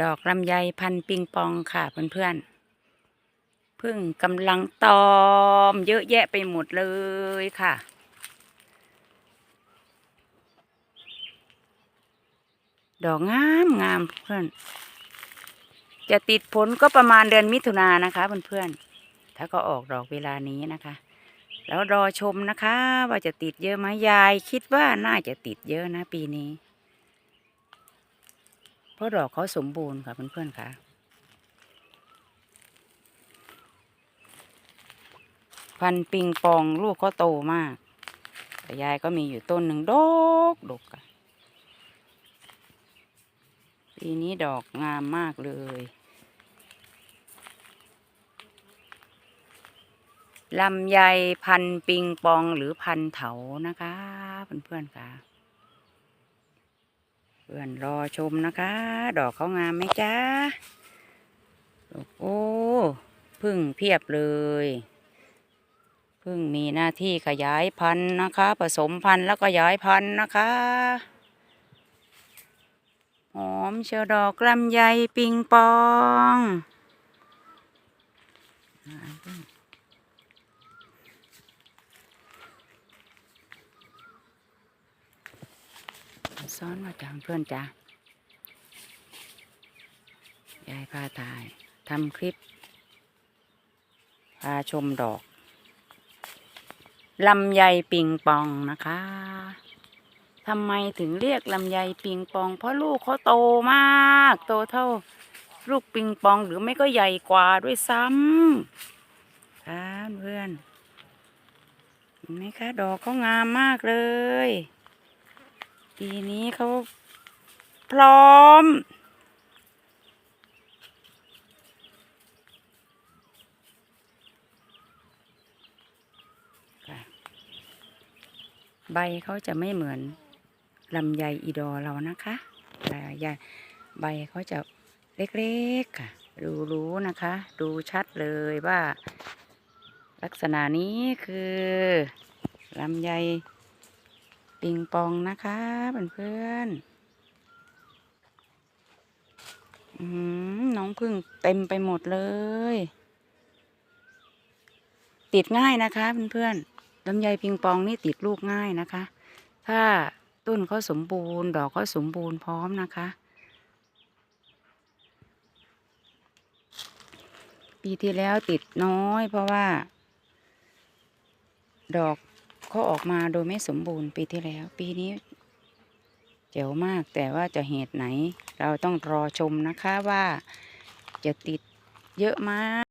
ดอกลำไยพันปิงปองค่ะเพื่อนๆพึ่งกำลังตอม เยอะแยะไปหมดเลยค่ะ ดอกงามงามเพื่อน จะติดผลก็ประมาณเดือนมิถุนายนนะคะเพื่อนๆ ถ้าก็ออกดอกเวลานี้นะคะ แล้วรอชมนะคะ ว่าจะติดเยอะไหมยาย คิดว่าน่าจะติดเยอะนะปีนี้ เพราะดอกเขาสมบูรณ์ค่ะเพื่อนๆค่ะ พันปิงปองลูกเขาโตมาก แต่ยายก็มีอยู่ต้นหนึ่งดกดกอะปีนี้ดอกงามมากเลย ลำไยพันปิงปองหรือพันเถานะคะ เพื่อนๆค่ะ เพื่อนรอชมนะคะ ดอกเขางามไหมจ๊ะโอ้พึ่งเพียบเลยพึ่งมีหน้าที่ขยายพันธุ์นะคะ ผสมพันธุ์แล้วก็ขยายพันธุ์นะคะหอมเชียวดอกลำไยปิงปองอ่าเพิ่ง ซ้อนมาจังเพื่อนจ้ะยายพาถ่ายทำคลิป พาชมดอกลำไยปิงปองนะคะทำไมถึงเรียกลำไยปิงปอง เพราะลูกเขาโตมาก โตเท่าลูกปิงปองหรือไม่ก็ใหญ่กว่าด้วยซ้ำค่ะเพื่อนเห็นไหมคะ ดอกเขางามมากเลย ปีนี้เขาพร้อม ใบเขาจะไม่เหมือนลำไยอีดอเรานะคะลำไยใบเขาจะเล็กๆค่ะ ดูรู้นะคะ ดูชัดเลยว่า ลักษณะนี้คือลำไย ปิงปองนะคะเพื่อนๆอื้อหือน้องพึ่งเต็มไปหมดเลย ติดง่ายนะคะเพื่อนๆลำไยปิงปองนี่ติดลูกง่ายนะคะ ถ้าต้นเขาสมบูรณ์ ดอกเขาสมบูรณ์พร้อมนะคะ ปีที่แล้วติดน้อยเพราะว่า ดอก เขาออกมาโดยไม่สมบูรณ์ปีที่แล้ว ปีนี้เจ๋วมากแต่ว่าจะเหตุไหน เราต้องรอชมนะคะว่าจะติดเยอะมาก